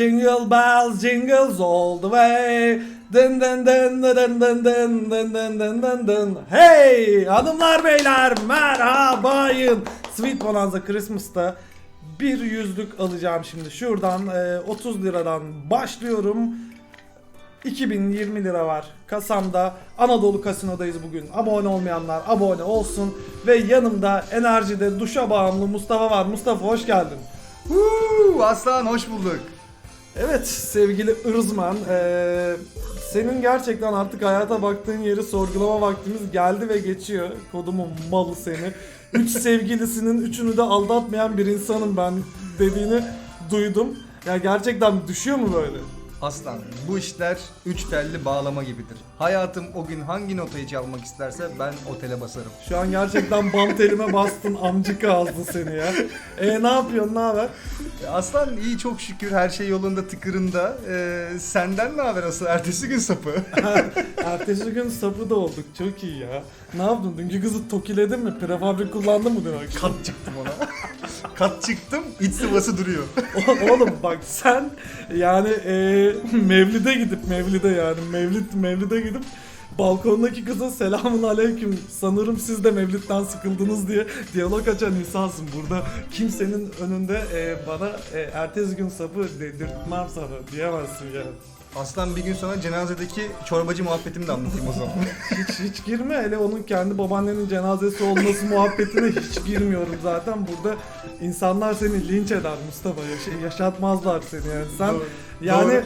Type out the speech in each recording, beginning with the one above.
Jingle bells, jingle bells, jingles all the way. Dın dın dın dın dın dın dın dın dın dın dın. Hey hanımlar beyler merhabayın. Sweet Bonanza Christmas'ta bir yüzlük alacağım şimdi. Şuradan e, 30 liradan başlıyorum. 2020 lira var kasamda. Anadolu Kasino'dayız bugün. Abone olmayanlar abone olsun. Ve yanımda enerjide duşa bağımlı Mustafa var. Mustafa hoş geldin. Huu, Aslan hoş bulduk. Evet sevgili Irzman. eee, senin gerçekten artık hayata baktığın yeri sorgulama vaktimiz geldi ve geçiyor. Kodumun malı seni. Üç sevgilisinin üçünü de aldatmayan bir insanım ben dediğini duydum. Ya gerçekten düşüyor mu böyle? Aslan bu işler üç telli bağlama gibidir. Hayatım o gün hangi notayı çalmak isterse ben otele basarım. Şu an gerçekten bant elime bastın amcık ağzı seni ya. E ne yapıyorsun ne haber? E, Aslan iyi çok şükür her şey yolunda tıkırında. Ee, senden ne haber asıl ertesi gün sapı? Ertesi gün sapı da olduk çok iyi ya. Ne yaptın dünkü kızı tokiledin mi? Prefabrik kullandın mı dün akşam? Kat çıktım ona. Kat çıktım iç sıvası duruyor. O- Oğlum bak sen yani Mevlid'e gidip Mevlid'e yani Mevlid Mevlid'e gidip balkondaki kıza selamun aleyküm sanırım siz de Mevlid'den sıkıldınız diye diyalog açan insansın burada kimsenin önünde e, bana e, ertesi gün sapı dedirtmem sana diyemezsin yani. Aslan bir gün sonra cenazedeki çorbacı muhabbetimi de anlatayım o zaman. Hiç hiç girme hele onun kendi babaannenin cenazesi olması muhabbetine hiç girmiyorum zaten burada insanlar seni linç eder Mustafa Yaşa- yaşatmazlar seni yani sen Doğru. yani Doğru.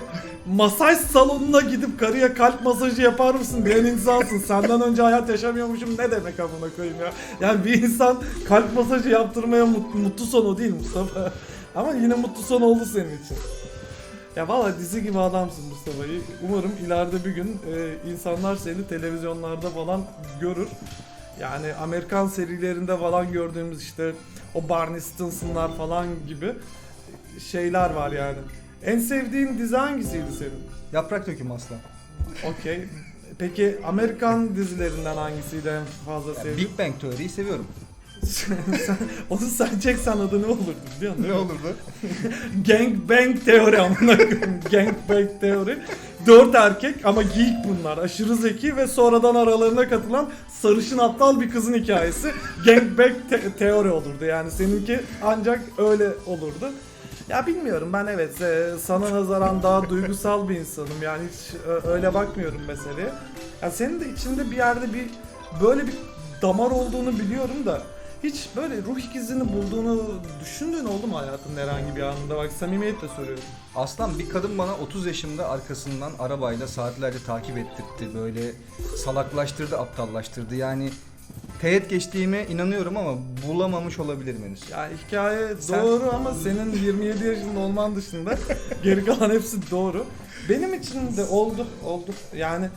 masaj salonuna gidip karıya kalp masajı yapar mısın diyen insansın senden önce hayat yaşamıyormuşum ne demek amına koyayım ya yani bir insan kalp masajı yaptırmaya mut- mutlu son o değil Mustafa ama yine mutlu son oldu senin için. Ya valla dizi gibi adamsın Mustafa. Umarım ileride bir gün e, insanlar seni televizyonlarda falan görür. Yani Amerikan serilerinde falan gördüğümüz işte o Barney Stinson'lar falan gibi şeyler var yani. En sevdiğin dizi hangisiydi senin? Yaprak döküm aslan. Okey. Peki Amerikan dizilerinden hangisiydi en fazla sevdiğin? Big Bang Theory'yi seviyorum. Sen, onu sen çeksen adı ne olurdu biliyor musun? Ne olurdu? Gang bang teori amına koyayım. Gang bang teori. Dört erkek ama geek bunlar. Aşırı zeki ve sonradan aralarına katılan sarışın aptal bir kızın hikayesi. Gang bang te- teori olurdu. Yani seninki ancak öyle olurdu. Ya bilmiyorum ben evet e, sana nazaran daha duygusal bir insanım. Yani hiç e, öyle bakmıyorum meseleye. Ya senin de içinde bir yerde bir böyle bir damar olduğunu biliyorum da hiç böyle ruh ikizini bulduğunu düşündüğün oldu mu hayatın herhangi bir anında? Bak samimiyetle soruyorum. Aslan bir kadın bana 30 yaşımda arkasından arabayla saatlerce takip ettirtti. Böyle salaklaştırdı, aptallaştırdı. Yani teğet geçtiğime inanıyorum ama bulamamış olabilirim henüz. Ya hikaye Sen- doğru ama senin 27 yaşında olman dışında geri kalan hepsi doğru. Benim için de oldu, oldu. Yani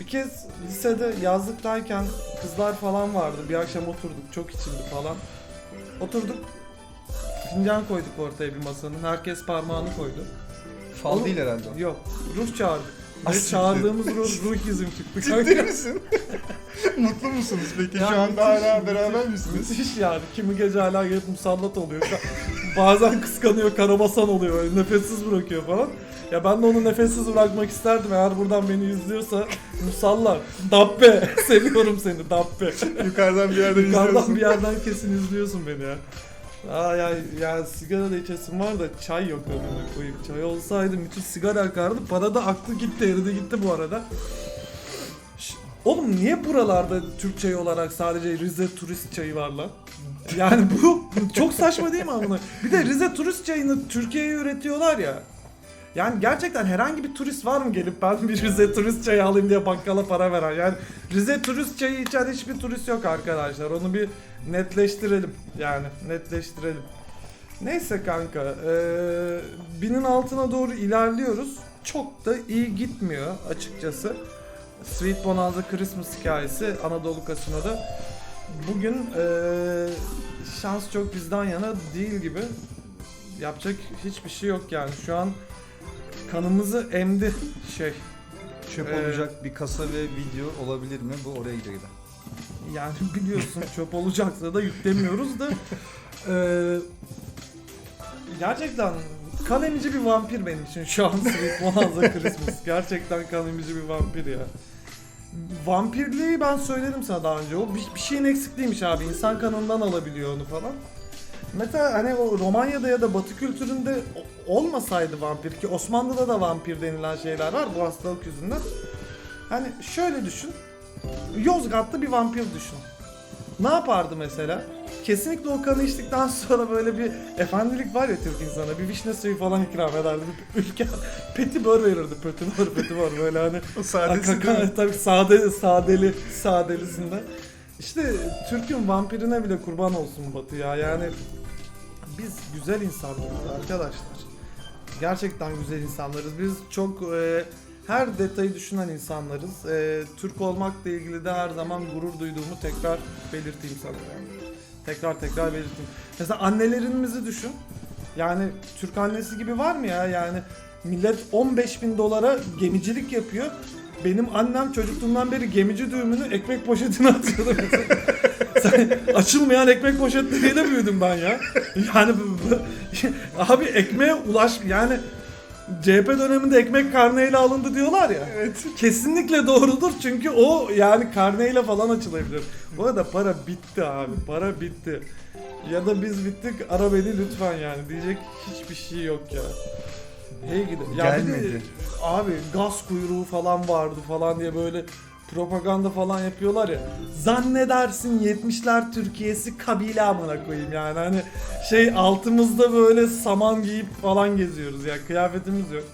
bir kez lisede yazlıktayken kızlar falan vardı. Bir akşam oturduk, çok içildi falan. Oturduk, fincan koyduk ortaya bir masanın. Herkes parmağını koydu. Fal değil herhalde o. Yok, ruh çağırdık. Ve Asiktir. çağırdığımız ruh, ruh izim çıktı. Ciddi misin? Mutlu musunuz peki? Ya Şu anda müthiş, hala beraber misiniz? Müthiş yani. Kimi gece hala gelip musallat oluyor. Bazen kıskanıyor, karabasan oluyor. Böyle nefessiz bırakıyor falan. Ya ben de onu nefessiz bırakmak isterdim. Eğer buradan beni izliyorsa musallat. Dabbe. Seviyorum seni Dabbe. Yukarıdan bir yerden Yukarıdan izliyorsun. bir yerden kesin izliyorsun beni ya. Aa ya, ya sigara da içesim var da çay yok önüme koyayım. Çay olsaydı müthiş sigara akardı. Para da aklı gitti, eridi gitti bu arada. Ş- Oğlum niye buralarda Türk çayı olarak sadece Rize turist çayı var lan? Yani bu çok saçma değil mi amına? Bir de Rize turist çayını Türkiye'ye üretiyorlar ya. Yani gerçekten herhangi bir turist var mı gelip ben bir Rize turist çayı alayım diye bakkala para veren? Yani Rize turist çayı içen hiçbir turist yok arkadaşlar. Onu bir netleştirelim. Yani netleştirelim. Neyse kanka. eee, binin altına doğru ilerliyoruz. Çok da iyi gitmiyor açıkçası. Sweet Bonanza Christmas hikayesi Anadolu Kasino'da. Bugün eee, şans çok bizden yana değil gibi. Yapacak hiçbir şey yok yani. Şu an kanımızı emdi şey. Çöp Ee, olacak bir kasa ve video olabilir mi? Bu oraya gidiyor. Yani biliyorsun çöp olacaksa da yüklemiyoruz da eee, gerçekten kan emici bir vampir benim için şu an Sweet Bonanza Christmas. Gerçekten kan emici bir vampir ya. Vampirliği ben söyledim sana daha önce. O bir, bir şeyin eksikliğiymiş abi. İnsan kanından alabiliyor onu falan. Mesela hani o Romanya'da ya da Batı kültüründe olmasaydı vampir ki Osmanlı'da da vampir denilen şeyler var bu hastalık yüzünden. Hani şöyle düşün. Yozgatlı bir vampir düşün. Ne yapardı mesela? Kesinlikle o kanı içtikten sonra böyle bir efendilik var ya Türk insana. Bir vişne suyu falan ikram ederdi. Bir ülke petibör verirdi. Petibör, petibör böyle hani. O sadesi Kaka- tabii sade, sadeli, sadelisinde. İşte Türk'ün vampirine bile kurban olsun Batı ya. Yani biz güzel insanlarız arkadaşlar. Gerçekten güzel insanlarız. Biz çok e, her detayı düşünen insanlarız. E, Türk olmakla ilgili de her zaman gurur duyduğumu tekrar belirteyim sana yani. Tekrar tekrar belirteyim. Mesela annelerimizi düşün. Yani Türk annesi gibi var mı ya? Yani millet 15 bin dolara gemicilik yapıyor. Benim annem çocukluğumdan beri gemici düğümünü ekmek poşetine atıyordu. Sen, açılmayan ekmek poşetleriyle büyüdüm ben ya. Yani bu- bu- abi ekmeğe ulaş yani CHP döneminde ekmek karneyle alındı diyorlar ya. Evet. Kesinlikle doğrudur çünkü o yani karneyle falan açılabilir. Bu arada para bitti abi. Para bitti. Ya da biz bittik ara beni lütfen yani. Diyecek hiçbir şey yok ya. Hey gidi. Ya bir de Gelmedi. abi gaz kuyruğu falan vardı falan diye böyle propaganda falan yapıyorlar ya. Zannedersin 70'ler Türkiye'si kabile amına koyayım yani hani şey altımızda böyle saman giyip falan geziyoruz ya kıyafetimiz yok.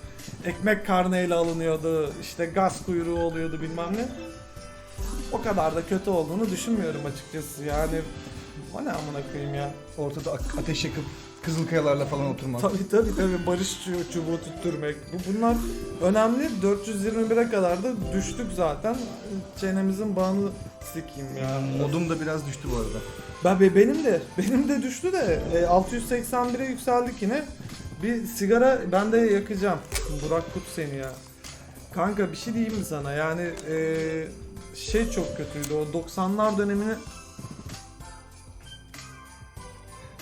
Ekmek karneyle alınıyordu işte gaz kuyruğu oluyordu bilmem ne. O kadar da kötü olduğunu düşünmüyorum açıkçası yani. O ne amına koyayım ya. Ortada ak- ateş yakıp kızıl kayalarla falan oturmak. Tabii tabii tabii barış çu- çubuğu tutturmak. Bu bunlar önemli. 421'e kadar da düştük zaten. Çenemizin bağını sikeyim ya. Modum da biraz düştü bu arada. Ben be- benim de benim de düştü de e, 681'e yükseldik yine. Bir sigara ben de yakacağım. Burak Kut seni ya. Kanka bir şey diyeyim mi sana? Yani e, şey çok kötüydü. O 90'lar dönemini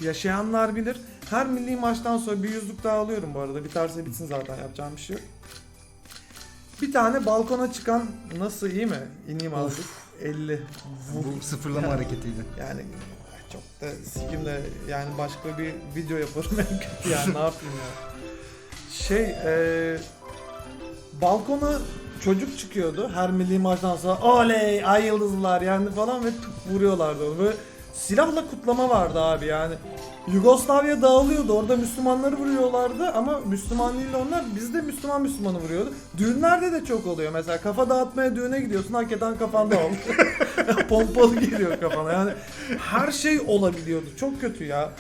yaşayanlar bilir. Her milli maçtan sonra bir yüzlük daha alıyorum bu arada. Biterse bitsin zaten yapacağım bir şey yok. Bir tane balkona çıkan nasıl iyi mi? İneyim azıcık. 50. Bu sıfırlama hareketiydi. Yani çok da sikim de yani başka bir video yaparım en kötü yani ne yapayım ya. Şey e, balkona çocuk çıkıyordu her milli maçtan sonra oley ay yıldızlar yani falan ve tık vuruyorlardı onu. Böyle silahla kutlama vardı abi yani. Yugoslavya dağılıyordu orada Müslümanları vuruyorlardı ama Müslüman değil onlar biz de Müslüman Müslümanı vuruyordu. Düğünlerde de çok oluyor mesela kafa dağıtmaya düğüne gidiyorsun hakikaten kafanda ol. Pompalı geliyor kafana yani her şey olabiliyordu çok kötü ya.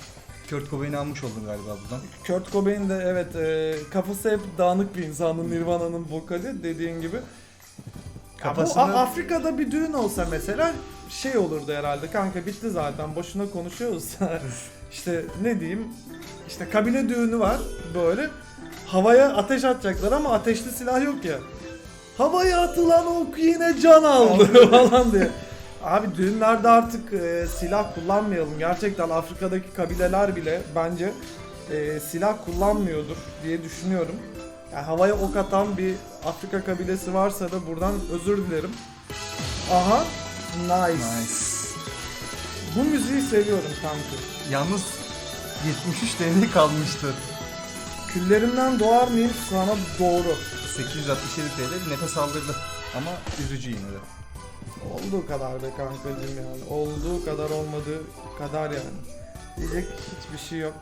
Kurt Cobain'i almış oldun galiba buradan. Kurt Cobain de evet e, kafası hep dağınık bir insanın Nirvana'nın vokali dediğin gibi. Ya bu Kafasını- A- Afrika'da bir düğün olsa mesela şey olurdu herhalde kanka bitti zaten boşuna konuşuyoruz. işte ne diyeyim işte kabile düğünü var böyle havaya ateş atacaklar ama ateşli silah yok ya. Havaya atılan ok yine can aldı falan diye. Abi düğünlerde artık e, silah kullanmayalım. Gerçekten Afrika'daki kabileler bile bence e, silah kullanmıyordur diye düşünüyorum. Yani havaya ok atan bir Afrika kabilesi varsa da buradan özür dilerim. Aha. Nice. Bu müziği seviyorum kanki. Yalnız 73 TL kalmıştı. Küllerimden doğar mıyım sana doğru. 867 TL nefes aldırdı. Ama üzücü yine de. Olduğu kadar be kankacım yani. Olduğu kadar olmadığı kadar yani. Diyecek hiçbir şey yok.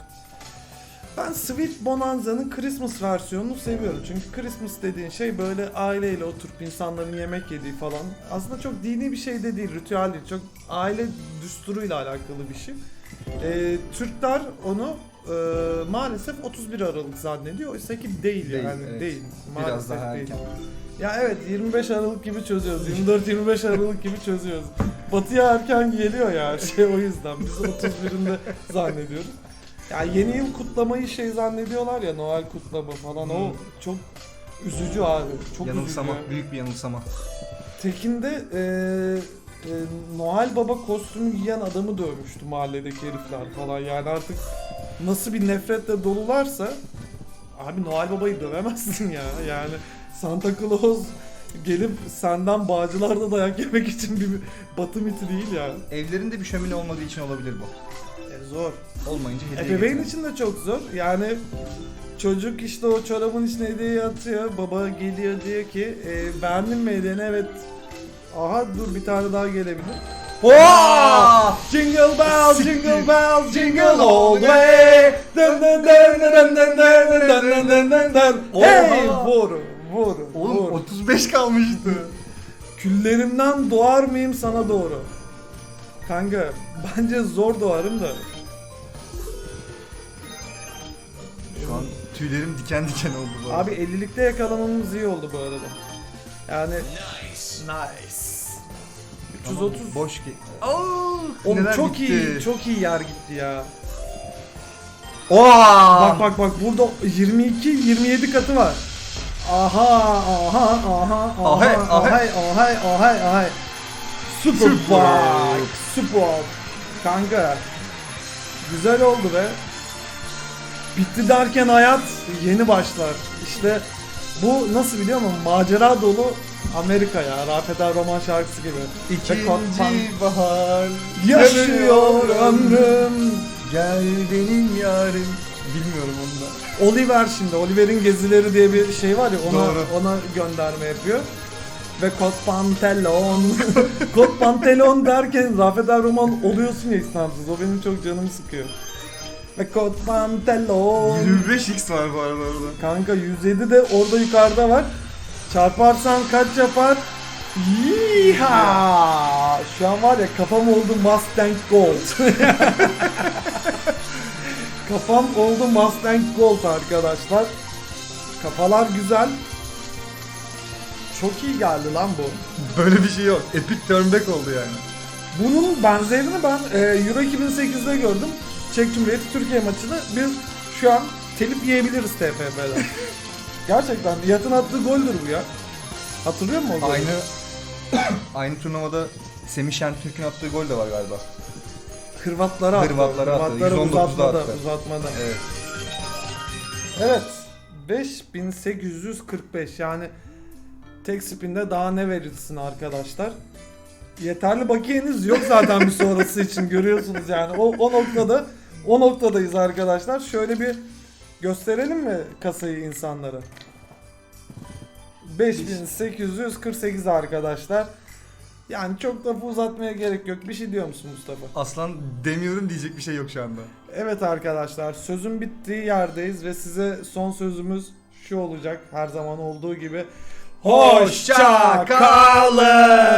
Ben Sweet Bonanza'nın Christmas versiyonunu seviyorum. Çünkü Christmas dediğin şey böyle aileyle oturup insanların yemek yediği falan. Aslında çok dini bir şey de değil, ritüel değil. Çok aile düsturuyla alakalı bir şey. Ee, Türkler onu e, maalesef 31 Aralık zannediyor. Oysa ki değil, Değil, yani evet. değil. Biraz Maalesef daha değil. erken. Ya evet 25 Aralık gibi çözüyoruz. 24-25 Aralık gibi çözüyoruz. Batıya erken geliyor ya şey o yüzden biz 31'inde zannediyoruz. Ya yeni yıl kutlamayı şey zannediyorlar ya Noel kutlama falan o Hmm. çok üzücü abi. Çok Yanılsama, üzücü. büyük bir yanılsama. Tekin'de e, e, Noel Baba kostümü giyen adamı dövmüştü mahalledeki herifler falan. Yani artık nasıl bir nefretle dolularsa Abi Noel Baba'yı dövemezsin ya. Yani Santa Claus gelip senden bağcılarda dayak yemek için bir batı miti değil ya. Evlerinde bir şömine olmadığı için olabilir bu. E, zor. Olmayınca hediye Ebeveyn getirin. için de çok zor. Yani çocuk işte o çorabın içine hediyeyi atıyor. Baba geliyor diyor ki e, beğendin mi hediyeni? Evet. Aha dur bir tane daha gelebilir. Aa! Jingle bell, jingle bell, jingle all the way. Dın dın dın dın dın dın dın dın dın dın dın. Hey Oha. vur, vur, Oğlum vur. 35 kalmıştı. Küllerimden doğar mıyım sana doğru? Kanka bence zor doğarım da. Şu an tüylerim diken diken oldu bu arada. Abi 50'likte yakalamamız iyi oldu bu arada. Yani nice. 330. Boş ki. Oğlum neler çok gitti. iyi, çok iyi yer gitti ya. Oha! Bak bak bak burada 22 27 katı var. Aha aha aha aha Ahay, aha ahay. ahay ahay ahay. Super Super. bike, super. Kanka. Güzel oldu be. Bitti derken hayat yeni başlar. İşte bu nasıl biliyor musun? Macera dolu Amerika ya. Rafet Er roman şarkısı gibi. İkinci bahar Yaşıyor ömrüm. Gel benim yarim. Bilmiyorum onu da. Oliver şimdi Oliver'in gezileri diye bir şey var ya ona Doğru. ona gönderme yapıyor. Ve kot pantolon. kot pantolon derken Rafet Er roman oluyorsun ya istemsiz. O benim çok canımı sıkıyor. Ve kot pantolon. 25x var bu arada orada. Kanka 107 de orada yukarıda var. Çarparsan kaç yapar? Yiha! Şu an var ya kafam oldu Mustang Gold. kafam oldu Mustang Gold arkadaşlar. Kafalar güzel. Çok iyi geldi lan bu. Böyle bir şey yok. Epic turnback oldu yani. Bunun benzerini ben e, Euro 2008'de gördüm. Çek Cumhuriyeti Türkiye maçını. Biz şu an telip yiyebiliriz TFF'den. Gerçekten Nihat'ın attığı goldür bu ya. Hatırlıyor musun o golü? Aynı aynı turnuvada Semih Şentürk'ün attığı gol de var galiba. Hırvatlara attı. Hırvatlara attı. Hırvatlara 119'da uzatmada, attı. uzatmada. Evet. Evet. 5845 yani tek spinde daha ne verilsin arkadaşlar? Yeterli bakiyeniz yok zaten bir sonrası için görüyorsunuz yani. O, o noktada o noktadayız arkadaşlar. Şöyle bir gösterelim mi kasayı insanlara? 5848 arkadaşlar. Yani çok lafı uzatmaya gerek yok. Bir şey diyor musun Mustafa? Aslan demiyorum diyecek bir şey yok şu anda. Evet arkadaşlar sözün bittiği yerdeyiz ve size son sözümüz şu olacak her zaman olduğu gibi. Hoşça kalın.